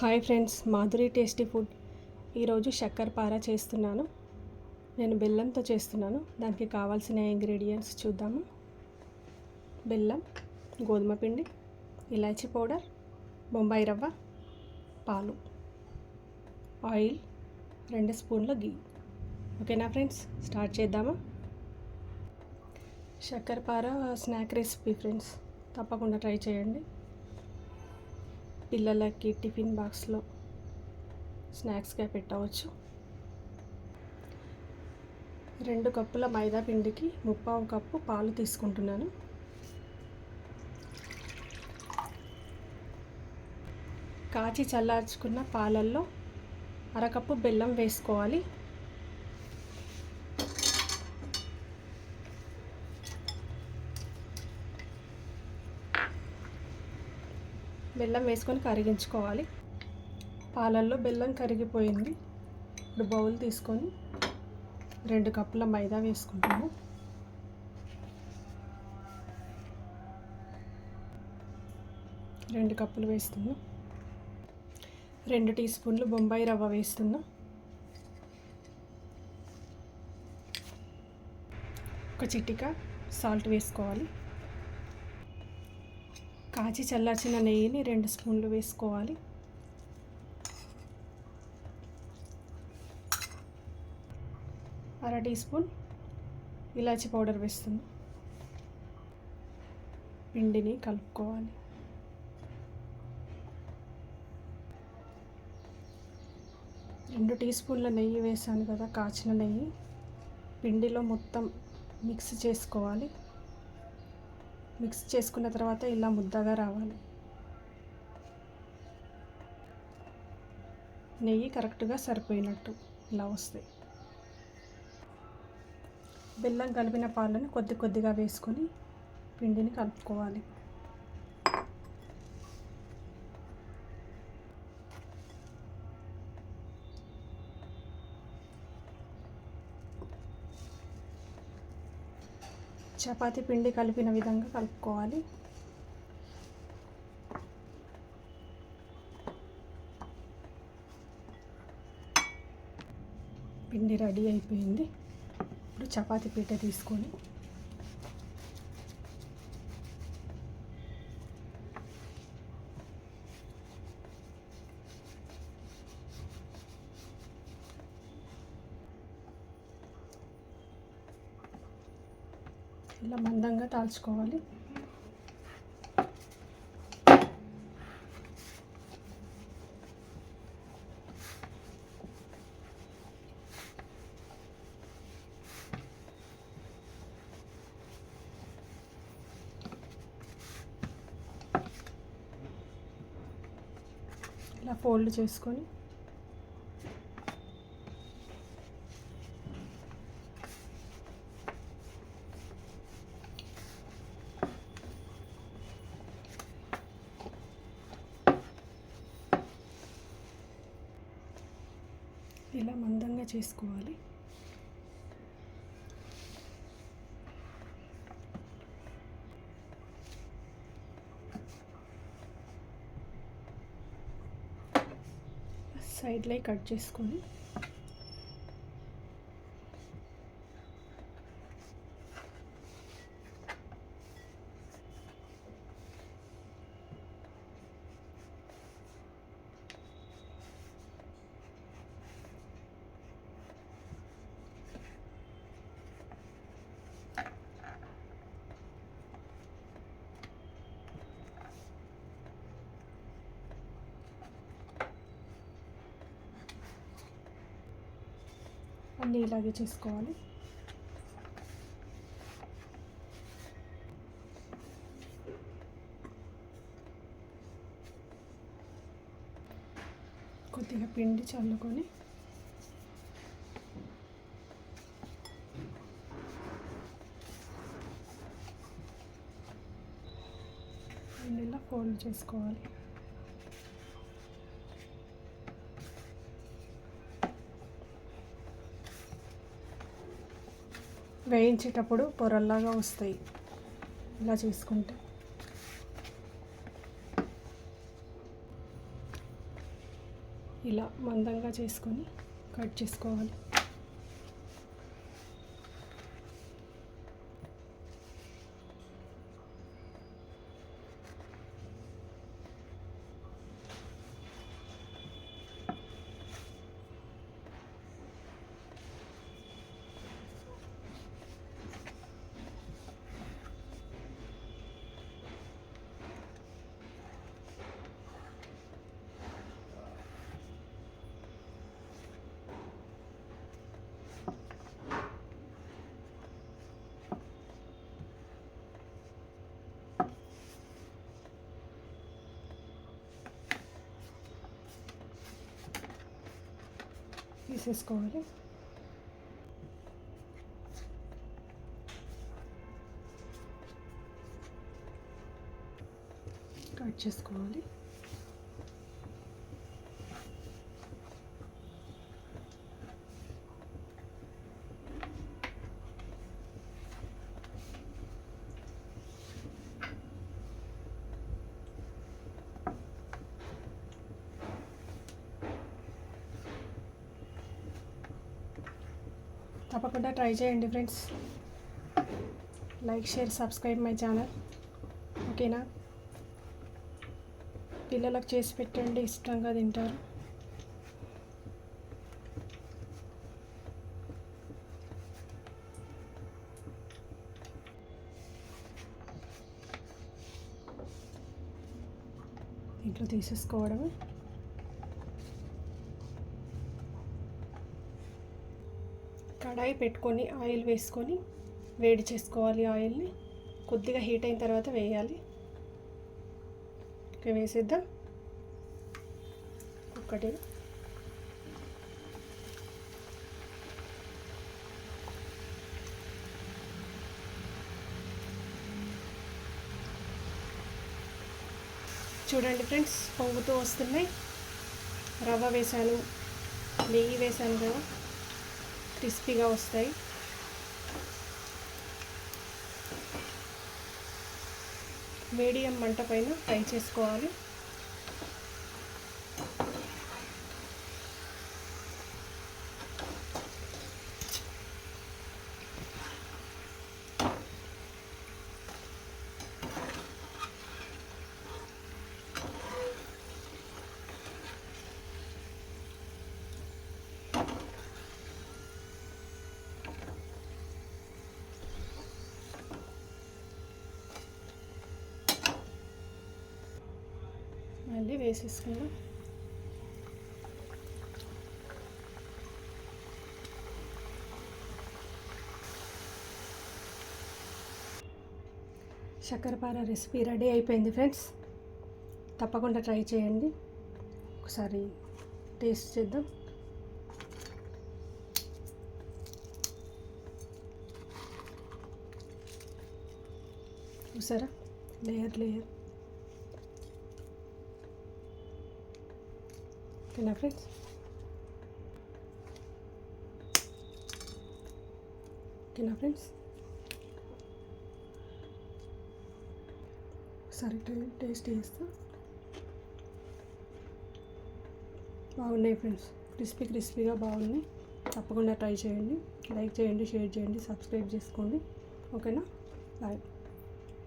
Hi friends Madhuri tasty food. ఈరోజు చక్కెర పార చేస్తున్నాను. నేను బెల్లంతో చేస్తున్నాను. దానికి కావాల్సిన ఇంగ్రీడియంట్స్ చూద్దాము. బెల్లం గోధుమ పిండి ఇలాచీ పౌడర్ బొంబాయి రవ్వ పాలు ఆయిల్ రెండు స్పూన్ల గీ. ఓకేనా ఫ్రెండ్స్? స్టార్ట్ చేద్దామా? చక్కెర పార స్నాక్ రెసిపీ ఫ్రెండ్స్ తప్పకుండా ట్రై చేయండి. పిల్లలకి టిఫిన్ బాక్స్లో స్నాక్స్గా పెట్టవచ్చు. రెండు కప్పుల మైదా పిండికి ముప్పావు కప్పు పాలు తీసుకుంటున్నాను. కాచి చల్లార్చుకున్న పాలల్లో అరకప్పు బెల్లం వేసుకోవాలి. బెల్లం వేసుకొని కరిగించుకోవాలి. పాలల్లో బెల్లం కరిగిపోయింది. ఇప్పుడు బౌల్ తీసుకొని రెండు కప్పుల మైదా వేసుకుంటాము. రెండు కప్పులు వేస్తున్నాం. రెండు టీ స్పూన్లు బొంబాయి రవ్వ వేస్తున్నా. ఒక చిటిక సాల్ట్ వేసుకోవాలి. కాచి చల్లార్చిన నెయ్యిని రెండు స్పూన్లు వేసుకోవాలి. అర టీ స్పూన్ ఇలాచి పౌడర్ వేస్తుంది. పిండిని కలుపుకోవాలి. రెండు టీ స్పూన్ల నెయ్యి వేసాను కదా కాచిన నెయ్యి. పిండిలో మొత్తం మిక్స్ చేసుకోవాలి. మిక్స్ చేసుకున్న తర్వాత ఇలా ముద్దగా రావాలి. నెయ్యి కరెక్ట్గా సరిపోయినట్టు ఇలా వస్తాయి బెల్లం కలిపిన పాలను కొద్ది కొద్దిగా వేసుకొని పిండిని కలుపుకోవాలి. చపాతీ పిండి కలిపిన విధంగా కలుపుకోవాలి. పిండి రెడీ అయిపోయింది. ఇప్పుడు చపాతీ పీట తీసుకొని ఇలా మందంగా తాల్చుకోవాలి. ఇలా ఫోల్డ్ చేసుకొని ఇలా మందంగా చేసుకోవాలి? సైడ్లై కట్ చేసుకొని అన్నీ ఇలాగే చేసుకోవాలి. కొద్దిగా పిండి చల్లుకొని ఇలా ఫోల్డ్ చేసుకోవాలి. వేయించేటప్పుడు పొరల్లాగా వస్తాయి. ఇలా చేసుకుంటే. ఇలా మందంగా చేసుకొని కట్ చేసుకోవాలి. తీసేసుకోవాలి కట్ చేసుకోవాలి తప్పకుండా ట్రై చేయండి friends. Like share subscribe my channel. ఓకేనా? పిల్లలకు చేసి పెట్టండి ఇష్టంగా తింటారు. ఇంట్లో తీసేసుకోవడమే. కడాయి పెట్టుకొని ఆయిల్ వేసుకొని వేడి చేసుకోవాలి ఆయిల్ని. కొద్దిగా హీట్ అయిన తర్వాత వేయాలి. ఓకే వేసేద్దాం. ఒకటి. చూడండి ఫ్రెండ్స్ పొంగుతూ వస్తున్నాయి. రవ్వ వేసాను నెయ్యి వేసాను కదా. క్రిస్పీగా వస్తాయి మీడియం మంట పైన ఫ్రై చేసుకోవాలి. మళ్ళీ వేసేసుకుందాం. చక్కెరపార రెసిపీ రెడీ అయిపోయింది ఫ్రెండ్స్. తప్పకుండా ట్రై చేయండి. ఒకసారి టేస్ట్ చేద్దాం. చూసారా? Layer layer. ఓకేనా ఫ్రెండ్స్ ఓకేనా ఫ్రెండ్స్ ఒకసారి టే- టేస్ట్ చేస్తా బాగున్నాయి ఫ్రెండ్స్ క్రిస్పీ క్రిస్పీగా బాగున్నాయి. తప్పకుండా ట్రై చేయండి. లైక్ చేయండి షేర్ చేయండి సబ్స్క్రైబ్ చేసుకోండి. ఓకేనా బాయ్